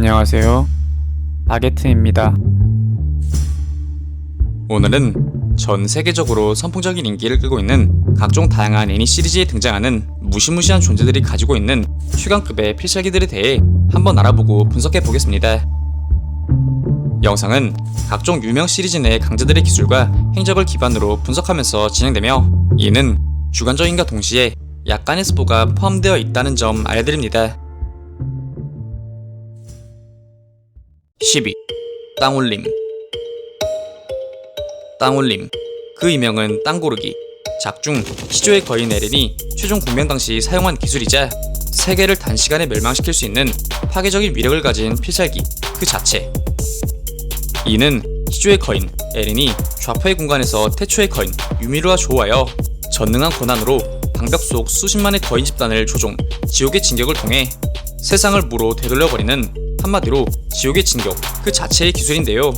안녕하세요. 바게트입니다. 오늘은 전 세계적으로 선풍적인 인기를 끌고 있는 각종 다양한 애니 시리즈에 등장하는 무시무시한 존재들이 가지고 있는 최강급의 필살기들에 대해 한번 알아보고 분석해 보겠습니다. 영상은 각종 유명 시리즈 내 강자들의 기술과 행적을 기반으로 분석하면서 진행되며 이는 주관적인과 동시에 약간의 스포가 포함되어 있다는 점 알려드립니다. 12. 땅올림. 땅올림. 그 이명은 땅고르기. 작중 시조의 거인 에렌이 최종 공명 당시 사용한 기술이자 세계를 단시간에 멸망시킬 수 있는 파괴적인 위력을 가진 필살기 그 자체. 이는 시조의 거인 에렌이 좌표의 공간에서 태초의 거인 유미르와 조우하여 전능한 권한으로 방벽 속 수십만의 거인 집단을 조종 지옥의 진격을 통해 세상을 무로 되돌려버리는 한마디로 지옥의 진격 그 자체의 기술인데요.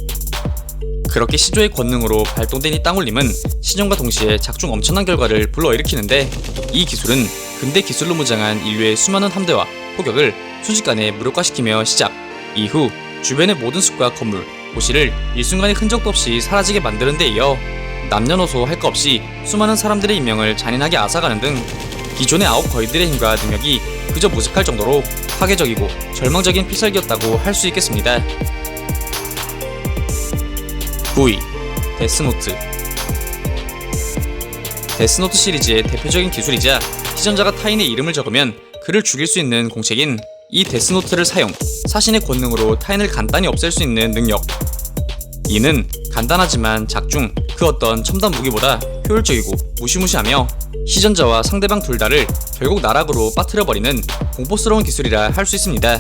그렇게 시조의 권능으로 발동된 이 땅올림은 시전과 동시에 작중 엄청난 결과를 불러일으키는데 이 기술은 근대 기술로 무장한 인류의 수많은 함대와 포격을 순식간에 무력화시키며 시작. 이후 주변의 모든 숲과 건물, 도시를 일순간의 흔적도 없이 사라지게 만드는 데 이어 남녀노소 할 것 없이 수많은 사람들의 인명을 잔인하게 앗아가는 등 기존의 아홉 거인들의 힘과 능력이 그저 무색할 정도로 파괴적이고 절망적인 필살기였다고 할 수 있겠습니다. 9위 데스노트 데스노트 시리즈의 대표적인 기술이자 시전자가 타인의 이름을 적으면 그를 죽일 수 있는 공책인 이 데스노트를 사용 사신의 권능으로 타인을 간단히 없앨 수 있는 능력 이는 간단하지만 작중 그 어떤 첨단 무기보다 효율적이고 무시무시하며 시전자와 상대방 둘 다를 결국 나락으로 빠뜨려버리는 공포스러운 기술이라 할 수 있습니다.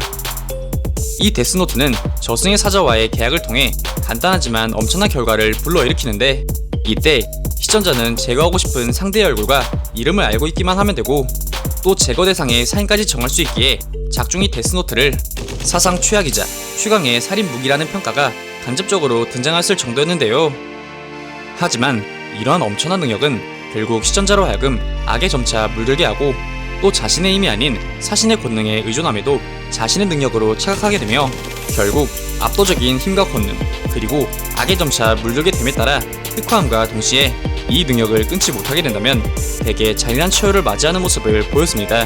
이 데스노트는 저승의 사자와의 계약을 통해 간단하지만 엄청난 결과를 불러일으키는데 이때 시전자는 제거하고 싶은 상대의 얼굴과 이름을 알고 있기만 하면 되고 또 제거 대상의 사인까지 정할 수 있기에 작중이 데스노트를 사상 최악이자 최강의 살인 무기라는 평가가 간접적으로 등장했을 정도였는데요. 하지만 이러한 엄청난 능력은 결국 시전자로 하여금 악의 점차 물들게 하고 또 자신의 힘이 아닌 사신의 권능에 의존함에도 자신의 능력으로 착각하게 되며 결국 압도적인 힘과 권능 그리고 악의 점차 물들게 됨에 따라 흑화함과 동시에 이 능력을 끊지 못하게 된다면 대개 잔인한 처우를 맞이하는 모습을 보였습니다.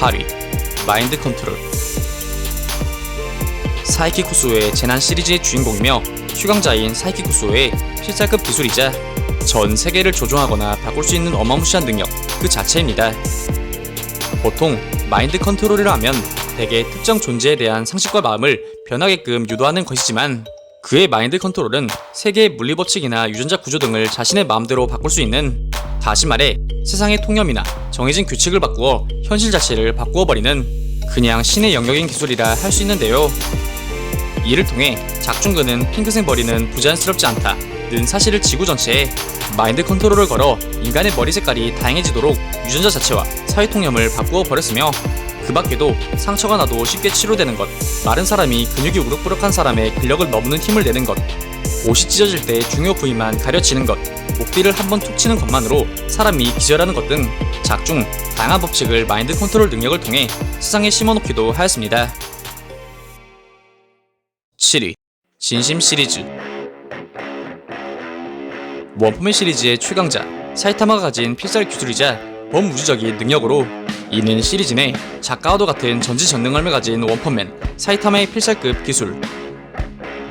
8위 마인드 컨트롤 사이키 쿠수의 재난 시리즈의 주인공이며 휴강자인 사이키 쿠수의 필살급 기술이자 전 세계를 조종하거나 바꿀 수 있는 어마무시한 능력 그 자체입니다. 보통 마인드 컨트롤이라 하면 대개 특정 존재에 대한 상식과 마음을 변하게끔 유도하는 것이지만 그의 마인드 컨트롤은 세계의 물리 법칙이나 유전자 구조 등을 자신의 마음대로 바꿀 수 있는 다시 말해 세상의 통념이나 정해진 규칙을 바꾸어 현실 자체를 바꾸어 버리는 그냥 신의 영역인 기술이라 할 수 있는데요. 이를 통해 작중근은 핑크색 머리는 부자연스럽지 않다. 는 사실을 지구 전체에 마인드 컨트롤을 걸어 인간의 머리 색깔이 다양해지도록 유전자 자체와 사회 통념을 바꾸어 버렸으며 그 밖에도 상처가 나도 쉽게 치료되는 것, 마른 사람이 근육이 우럭부럭한 사람의 근력을 넘는 힘을 내는 것, 옷이 찢어질 때 중요 부위만 가려지는 것, 목뒤를 한번 툭 치는 것만으로 사람이 기절하는 것 등 작중 다양한 법칙을 마인드 컨트롤 능력을 통해 세상에 심어놓기도 하였습니다. 7위 진심 시리즈. 원포맨 시리즈의 최강자 사이타마가 가진 필살 기술이자 범우주적인 능력으로 이는 시리즈 내 작가와도 같은 전지전능함을 가진 원펀맨 사이타마의 필살급 기술.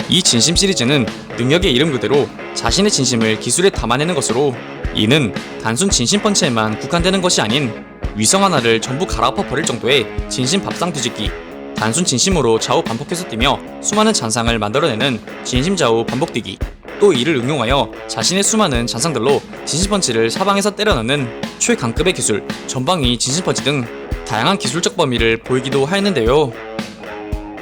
이 진심 시리즈는 능력의 이름 그대로 자신의 진심을 기술에 담아내는 것으로 이는 단순 진심 펀치에만 국한되는 것이 아닌 위성 하나를 전부 갈아엎어 버릴 정도의 진심 밥상 뒤집기 단순 진심으로 좌우 반복해서 뛰며 수많은 잔상을 만들어내는 진심 좌우 반복 뛰기 또 이를 응용하여 자신의 수많은 잔상들로 진심펀치를 사방에서 때려넣는 최강급의 기술, 전방위 진심펀치 등 다양한 기술적 범위를 보이기도 하였는데요.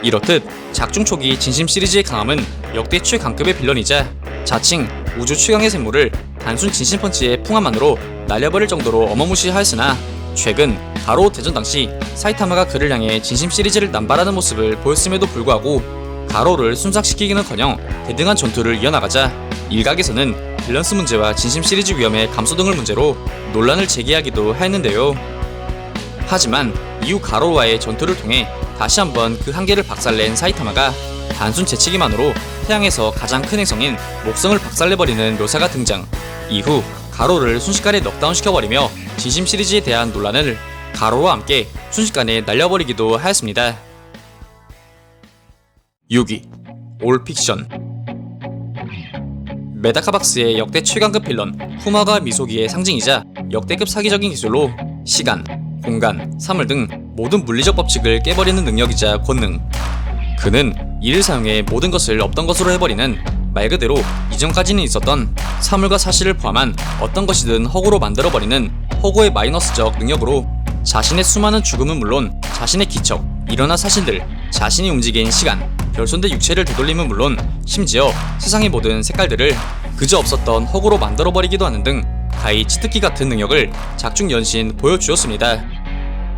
이렇듯 작중 초기 진심 시리즈의 강함은 역대 최강급의 빌런이자 자칭 우주 최강의 생물을 단순 진심펀치의 풍함만으로 날려버릴 정도로 어마무시하였으나 최근 가로 대전 당시 사이타마가 그를 향해 진심 시리즈를 남발하는 모습을 보였음에도 불구하고 가로를 순삭시키기는커녕 대등한 전투를 이어나가자 일각에서는 밸런스 문제와 진심 시리즈 위험의 감소 등을 문제로 논란을 제기하기도 하였는데요. 하지만 이후 가로와의 전투를 통해 다시 한번 그 한계를 박살낸 사이타마가 단순 재치기만으로 태양에서 가장 큰 행성인 목성을 박살내버리는 묘사가 등장. 이후 가로를 순식간에 넉다운 시켜버리며 진심 시리즈에 대한 논란을 가로와 함께 순식간에 날려버리기도 하였습니다. 6위 올픽션 메다카박스의 역대 최강급 빌런 후마가 미소기의 상징이자 역대급 사기적인 기술로 시간, 공간, 사물 등 모든 물리적 법칙을 깨버리는 능력이자 권능. 그는 이를 사용해 모든 것을 없던 것으로 해버리는 말 그대로 이전까지는 있었던 사물과 사실을 포함한 어떤 것이든 허구로 만들어버리는 허구의 마이너스적 능력으로 자신의 수많은 죽음은 물론 자신의 기척, 일어난 사실들, 자신이 움직인 시간, 별손대 육체를 되돌림은 물론 심지어 세상의 모든 색깔들을 그저 없었던 허구로 만들어버리기도 하는 등 가히 치트키 같은 능력을 작중 연신 보여주었습니다.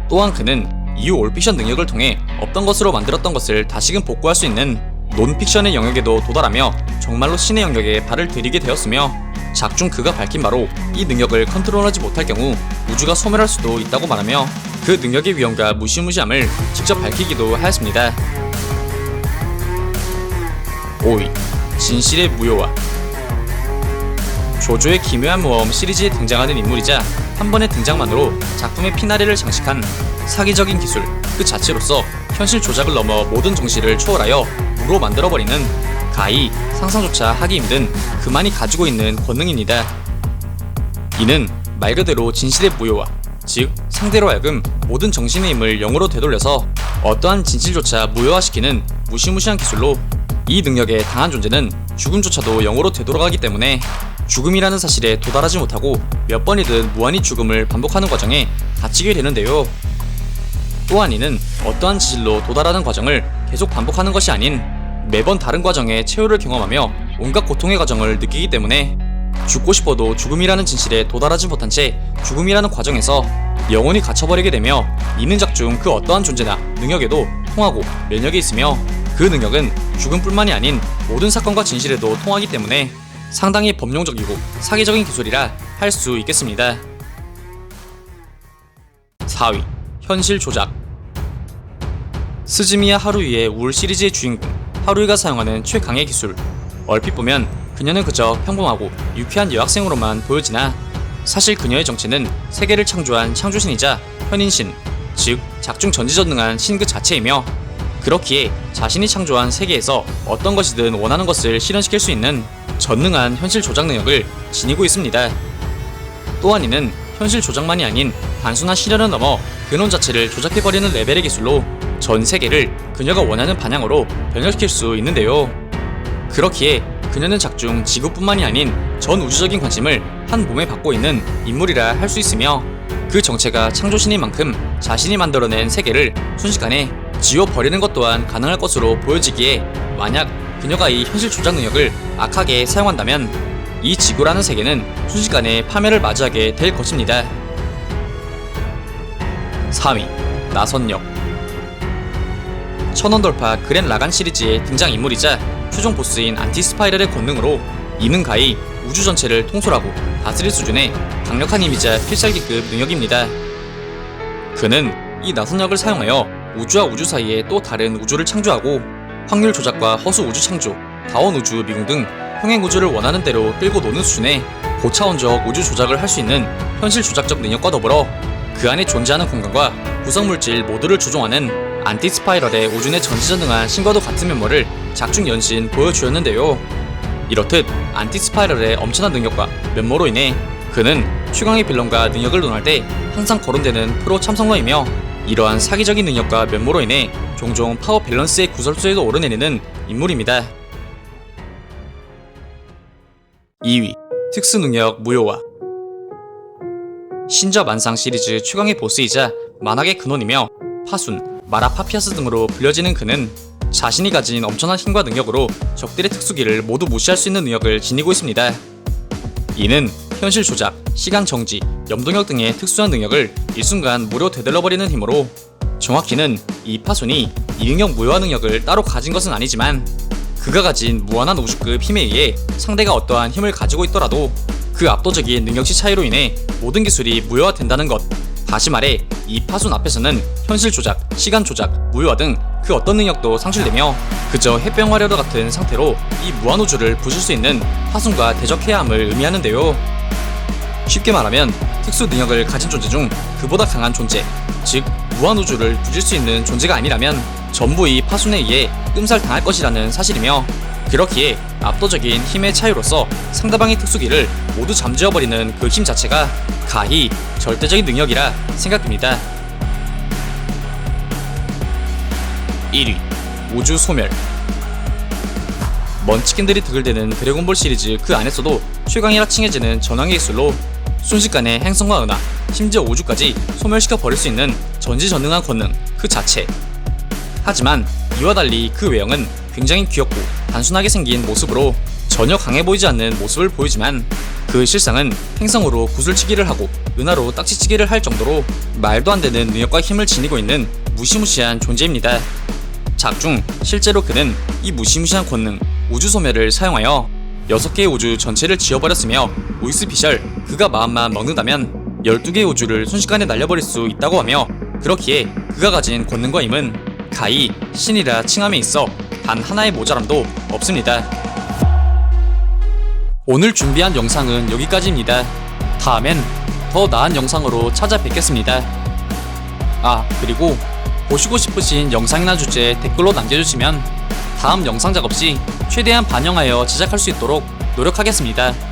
또한 그는 이후 올픽션 능력을 통해 없던 것으로 만들었던 것을 다시금 복구할 수 있는 논픽션의 영역에도 도달하며 정말로 신의 영역에 발을 들이게 되었으며 작중 그가 밝힌 바로 이 능력을 컨트롤하지 못할 경우 우주가 소멸할 수도 있다고 말하며 그 능력의 위험과 무시무시함을 직접 밝히기도 하였습니다. 5위 진실의 무효화 조조의 기묘한 모험 시리즈에 등장하는 인물이자 한 번의 등장만으로 작품의 피나레를 장식한 사기적인 기술 그 자체로서 현실 조작을 넘어 모든 정신을 초월하여 무로 만들어버리는 가히 상상조차 하기 힘든 그만이 가지고 있는 권능입니다. 이는 말 그대로 진실의 무효화, 즉 상대로 하여금 모든 정신의 힘을 영으로 되돌려서 어떠한 진실조차 무효화시키는 무시무시한 기술로 이 능력에 당한 존재는 죽음조차도 영으로 되돌아가기 때문에 죽음이라는 사실에 도달하지 못하고 몇 번이든 무한히 죽음을 반복하는 과정에 갇히게 되는데요. 또한 이는 어떠한 지질로 도달하는 과정을 계속 반복하는 것이 아닌 매번 다른 과정의 최후를 경험하며 온갖 고통의 과정을 느끼기 때문에 죽고 싶어도 죽음이라는 진실에 도달하지 못한 채 죽음이라는 과정에서 영원히 갇혀버리게 되며 이는 작중 그 어떠한 존재나 능력에도 통하고 면역이 있으며 그 능력은 죽음뿐만이 아닌 모든 사건과 진실에도 통하기 때문에 상당히 범용적이고 사기적인 기술이라 할 수 있겠습니다. 4위 현실 조작 스즈미야 하루이의 울 시리즈의 주인공 하루이가 사용하는 최강의 기술 얼핏 보면 그녀는 그저 평범하고 유쾌한 여학생으로만 보여지나 사실 그녀의 정체는 세계를 창조한 창조신이자 현인신 즉 작중 전지전능한 신 그 자체이며 그렇기에 자신이 창조한 세계에서 어떤 것이든 원하는 것을 실현시킬 수 있는 전능한 현실 조작 능력을 지니고 있습니다. 또한 이는 현실 조작만이 아닌 단순한 실현을 넘어 근원 자체를 조작해버리는 레벨의 기술로 전 세계를 그녀가 원하는 방향으로 변형시킬 수 있는데요. 그렇기에 그녀는 작중 지구뿐만이 아닌 전 우주적인 관심을 한 몸에 받고 있는 인물이라 할 수 있으며 그 정체가 창조신인 만큼 자신이 만들어낸 세계를 순식간에 지워버리는 것 또한 가능할 것으로 보여지기에 만약 그녀가 이 현실 조작 능력을 악하게 사용한다면 이 지구라는 세계는 순식간에 파멸을 맞이하게 될 것입니다. 3위 나선역 천원 돌파 그랜 라간 시리즈의 등장 인물이자 최종 보스인 안티 스파이럴의 권능으로 이는 가히 우주 전체를 통솔하고 다스릴 수준의 강력한 힘이자 필살기급 능력입니다. 그는 이 나선역을 사용하여 우주와 우주 사이에 또 다른 우주를 창조하고 확률 조작과 허수 우주 창조, 다원 우주 미궁 등 평행 우주를 원하는 대로 끌고 노는 수준의 고차원적 우주 조작을 할 수 있는 현실 조작적 능력과 더불어 그 안에 존재하는 공간과 구성 물질 모두를 조종하는 안티 스파이럴의 우주 내 전지전능한 신과도 같은 면모를 작중 연신 보여주었는데요. 이렇듯 안티 스파이럴의 엄청난 능력과 면모로 인해 그는 최강의 빌런과 능력을 논할 때 항상 거론되는 프로 참성러이며 이러한 사기적인 능력과 면모로 인해 종종 파워 밸런스의 구설수에도 오르내리는 인물입니다. 2위 특수능력 무효화 신저 만상 시리즈 최강의 보스이자 만악의 근원이며 파순, 마라 파피아스 등으로 불려지는 그는 자신이 가진 엄청난 힘과 능력으로 적들의 특수기를 모두 무시할 수 있는 능력을 지니고 있습니다. 이는 현실 조작, 시간 정지, 염동력 등의 특수한 능력을 일순간 무료 되돌려버리는 힘으로 정확히는 이 파손이 이 능력 무효화 능력을 따로 가진 것은 아니지만 그가 가진 무한한 우주급 힘에 의해 상대가 어떠한 힘을 가지고 있더라도 그 압도적인 능력치 차이로 인해 모든 기술이 무효화된다는 것. 다시 말해 이 파손 앞에서는 현실 조작, 시간 조작, 무효화 등 그 어떤 능력도 상실되며 그저 햇병화려도 같은 상태로 이 무한 우주를 부술 수 있는 파손과 대적해야 함을 의미하는데요. 쉽게 말하면 특수 능력을 가진 존재 중 그보다 강한 존재, 즉 무한 우주를 부질 수 있는 존재가 아니라면 전부 이 파손에 의해 끔살당할 것이라는 사실이며 그렇기에 압도적인 힘의 차이로서 상대방의 특수기를 모두 잠재워버리는 그 힘 자체가 가히 절대적인 능력이라 생각됩니다. 1위 우주 소멸 먼치킨들이 드글대는 드래곤볼 시리즈 그 안에서도 최강이라 칭해지는 전황의 기술로 순식간에 행성과 은하, 심지어 우주까지 소멸시켜 버릴 수 있는 전지전능한 권능 그 자체. 하지만 이와 달리 그 외형은 굉장히 귀엽고 단순하게 생긴 모습으로 전혀 강해 보이지 않는 모습을 보이지만 그 실상은 행성으로 구슬치기를 하고 은하로 딱지치기를 할 정도로 말도 안 되는 능력과 힘을 지니고 있는 무시무시한 존재입니다. 작중 실제로 그는 이 무시무시한 권능 우주 소멸을 사용하여 6개의 우주 전체를 지워버렸으며 우이스 피셜 그가 마음만 먹는다면 12개의 우주를 순식간에 날려버릴 수 있다고 하며 그렇기에 그가 가진 권능과 힘은 가히 신이라 칭함에 있어 단 하나의 모자람도 없습니다. 오늘 준비한 영상은 여기까지입니다. 다음엔 더 나은 영상으로 찾아뵙겠습니다. 아, 그리고 보시고 싶으신 영상이나 주제 댓글로 남겨주시면 다음 영상 작업 시 최대한 반영하여 제작할 수 있도록 노력하겠습니다.